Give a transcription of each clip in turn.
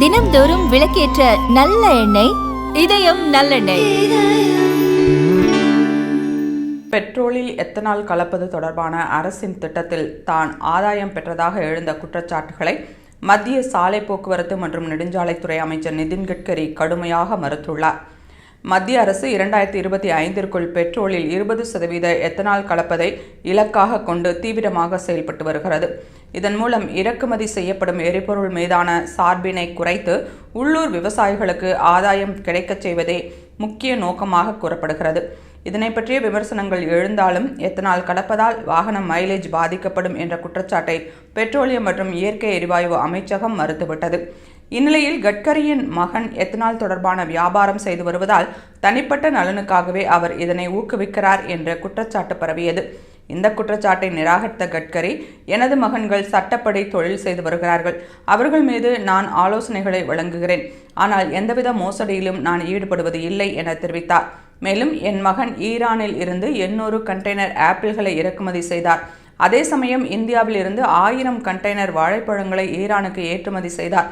தினம்தோறும் விளக்கேற்ற நல்ல எண்ணெய் இதயம் நல்லெண்ணெய். பெட்ரோலில் எத்தனால் கலப்பது தொடர்பான அரசின் திட்டத்தில் தான் ஆதாயம் பெற்றதாக எழுந்த குற்றச்சாட்டுகளை மத்திய சாலை போக்குவரத்து மற்றும் நெடுஞ்சாலைத்துறை அமைச்சர் நிதின் கட்கரி கடுமையாக மறுத்துள்ளார். மத்திய அரசு இரண்டாயிரத்தி இருபத்தி ஐந்திற்குள் பெட்ரோலில் இருபது சதவீத எத்தனால் கலப்பதை இலக்காக கொண்டு தீவிரமாக செயல்பட்டு வருகிறது. இதன் மூலம் இறக்குமதி செய்யப்படும் எரிபொருள் மீதான சார்பினை குறைத்து உள்ளூர் விவசாயிகளுக்கு ஆதாயம் கிடைக்கச் செய்வதே முக்கிய நோக்கமாக கூறப்படுகிறது. இதனை பற்றிய விமர்சனங்கள் எழுந்தாலும் எத்தனால் கலப்பதால் வாகன மைலேஜ் பாதிக்கப்படும் என்ற குற்றச்சாட்டை பெட்ரோலியம் மற்றும் இயற்கை எரிவாயு அமைச்சகம் மறுத்துவிட்டது. இந்நிலையில் கட்கரியின் மகன் எத்தனால் தொடர்பான வியாபாரம் செய்து வருவதால் தனிப்பட்ட நலனுக்காகவே அவர் இதனை ஊக்குவிக்கிறார் என்ற குற்றச்சாட்டு பரவியது. இந்த குற்றச்சாட்டை நிராகரித்த கட்கரி எனது மகன்கள் சட்டப்படி தொழில் செய்து வருகிறார்கள். அவர்கள் மீது நான் ஆலோசனைகளை வழங்குகிறேன். ஆனால் எந்தவித மோசடியிலும் நான் ஈடுபடுவது இல்லை என தெரிவித்தார். மேலும் என் மகன் ஈரானில் இருந்து எண்ணூறு கண்டெய்னர் ஆப்பிள்களை இறக்குமதி செய்தார். அதே சமயம் இந்தியாவில் இருந்து ஆயிரம் கண்டெய்னர் வாழைப்பழங்களை ஈரானுக்கு ஏற்றுமதி செய்தார்.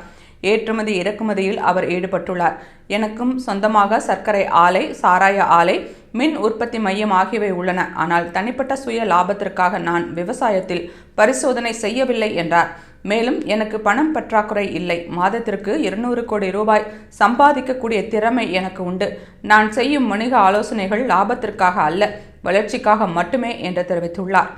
ஏற்றுமதி இறக்குமதியில் அவர் ஈடுபட்டுள்ளார். எனக்கும் சொந்தமாக சர்க்கரை ஆலை சாராய ஆலை மின் உற்பத்தி மையம் ஆகியவை உள்ளன. ஆனால் தனிப்பட்ட சுய லாபத்திற்காக நான் விவசாயத்தில் பரிசோதனை செய்யவில்லை என்றார். மேலும் எனக்கு பணம் பற்றாக்குறை இல்லை. மாதத்திற்கு இருநூறு கோடி ரூபாய் சம்பாதிக்கக்கூடிய திறமை எனக்கு உண்டு. நான் செய்யும் வணிக ஆலோசனைகள் லாபத்திற்காக அல்ல வளர்ச்சிக்காக மட்டுமே என்று தெரிவித்துள்ளார்.